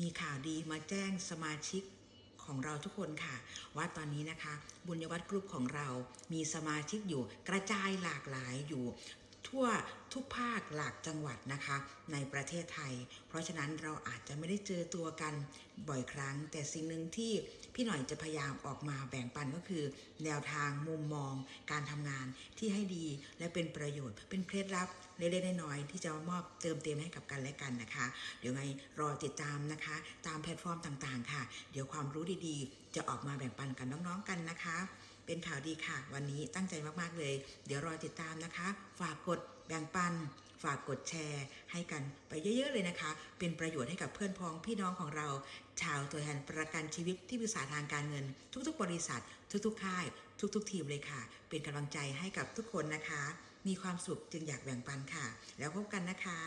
มีข่าวดีมาแจ้งสมาชิกของเราทุกคนค่ะ ว่าตอนนี้นะคะ บุญยวัฒน์กรุ๊ปของเรามีสมาชิกอยู่กระจายหลากหลายอยู่ ทั่วทุกภาคหลากจังหวัดนะคะ ในประเทศไทย เพราะฉะนั้นเราอาจจะไม่ได้เจอตัวกันบ่อยครั้ง แต่สิ่งหนึ่งที่พี่หน่อยจะพยายามออกมาแบ่งปันก็คือ แนวทางมุมมอง การทำงานที่ให้ดีและเป็นประโยชน์ เป็นเคล็ดลับเล็กๆน้อยๆที่จะมอบเติมเต็มให้กับกันและกันนะคะ เดี๋ยวไงรอติดตามนะคะ ตามแพลตฟอร์มต่างๆ ค่ะ เดี๋ยวความรู้ดีๆ จะออกมาแบ่งปันกับน้องๆกันนะคะเป็นข่าวดีค่ะ วันนี้ตั้งใจมากๆเลย เดี๋ยวรอติดตามนะคะ ฝากกดแบ่งปัน ฝากกดแชร์ ให้กันไปเยอะๆเลยนะคะ เป็นประโยชน์ให้กับเพื่อนพ้องพี่น้องของเรา ชาวตัวแทนประกันชีวิตที่ปรึกษาทางการเงิน ทุกๆ บริษัท ทุกๆ ค่าย ทุกๆ ทีมเลยค่ะ เป็นกำลังใจให้กับทุกคนนะคะ มีความสุขจึงอยากแบ่งปันค่ะ แล้วพบกันนะคะ